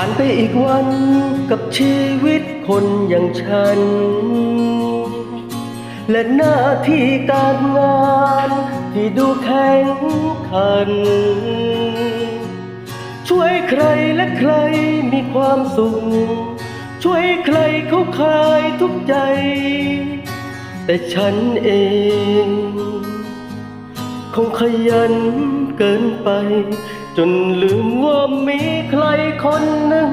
ผ่านไปอีกวันกับชีวิตคนอย่างฉัน และหน้าที่การงานที่ดูแข็งขัน ช่วยใครและใครมีความสุข ช่วยใครเขาคลายทุกใจ แต่ฉันเอง คงขยันเกินไป จนลืมว่ามีใครคนหนึ่ง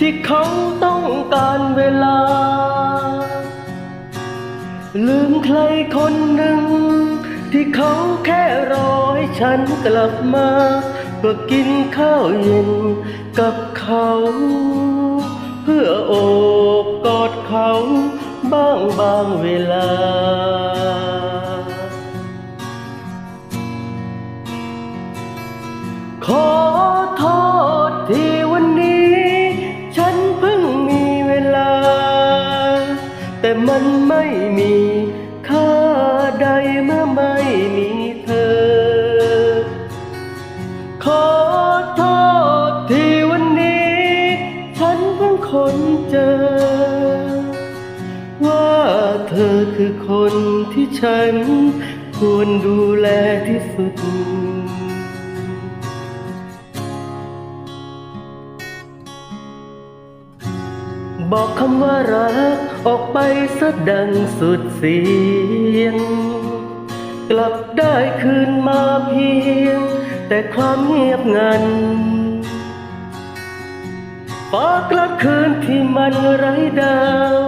ที่เขาต้องการเวลา ลืมใครคนหนึ่ง ที่เขาแค่รอให้ฉันกลับมาเพื่อกินข้าวเย็นกับเขา เพื่อโอบกอดเขาบ้างบางเวลา แต่มันไม่มีค่าใดเมื่อไม่มีเธอ ขอโทษที่วันนี้ ฉันเพิ่งค้นเจอ ว่าเธอคือคนที่ฉันควรดูแลที่สุด บอกคำว่ารัก ออกไปสะดังสุดเสียง กลับได้คืนมาเพียง แต่ความเงียบงันฟ้ากลางคืนที่มันไร้ดาว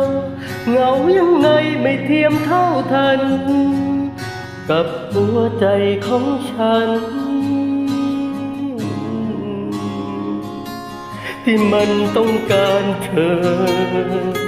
เหงายังไงไม่เทียมเท่าทัน กับหัวใจของฉัน ที่มันต้องการเธอ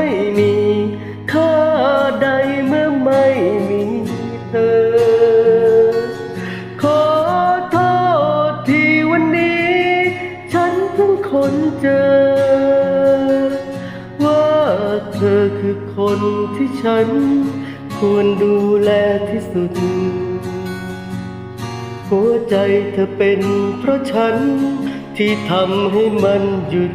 ไม่มีค่าใดเมื่อไม่มีเธอ ขอโทษที่วันนี้ ฉันเพิ่งค้นเจอ ว่าเธอคือคนที่ฉัน ควรดูแลที่สุด หัวใจเธอเป็นเพราะฉันที่ทำให้มันหยุด